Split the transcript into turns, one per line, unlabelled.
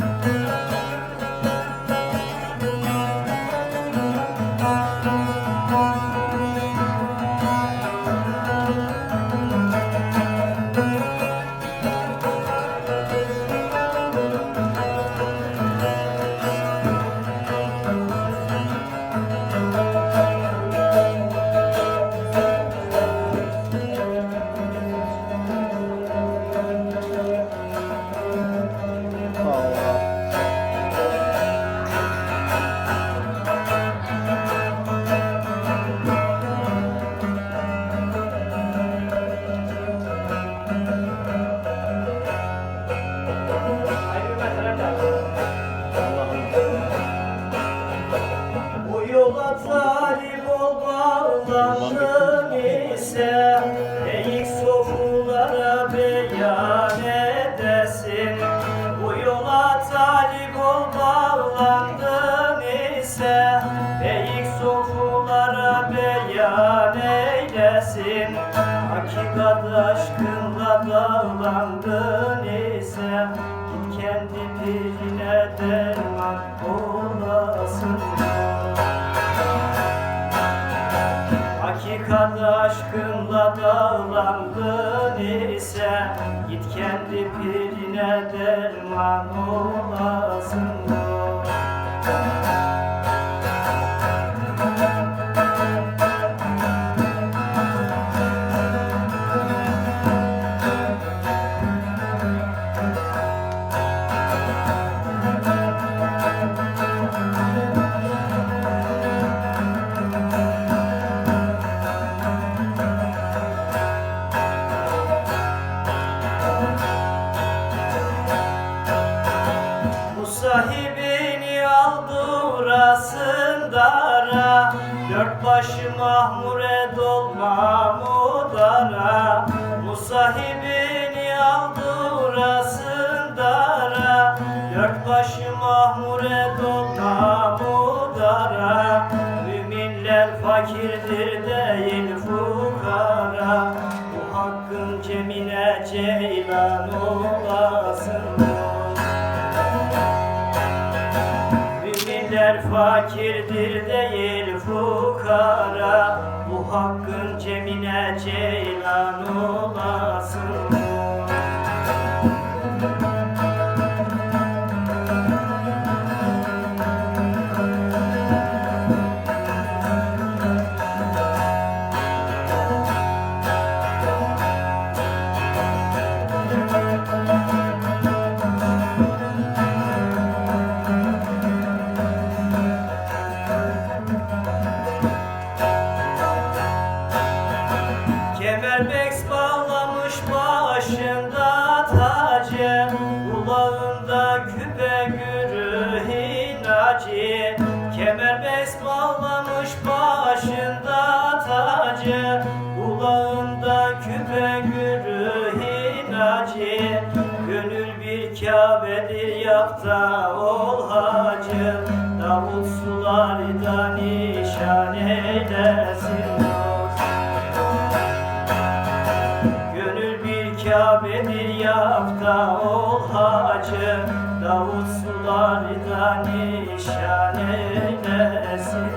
Bu talip ol bağlandın ise Eğik sofulara beyan edesin. Bu yola talip ol bağlandın ise Eğik sofulara beyan eylesin. Hakikat aşkınla dağlandın ise Git kendi birine derman olasın Git kendi pirine derman olasın sahibini aldı urasındara Dört başı mahmure dolma mudara. Bu sahibini aldı urasındara Dört başı mahmure dolma mudara. Müminler fakirdir değil fukara. Bu hakkın cemine ceylan olasın Müminler fakirdir değil fukara Bu hakkın cemine ceylan Kemerbeks bağlamış başında tacı Kulağında küpe gürü hinacı Kemerbeks bağlamış başında tacı Kulağında küpe gürü hinacı Gönül bir Kabe'dir yapta ol hacı. Davut yapta ol hacı Davut sularında nişan eylesin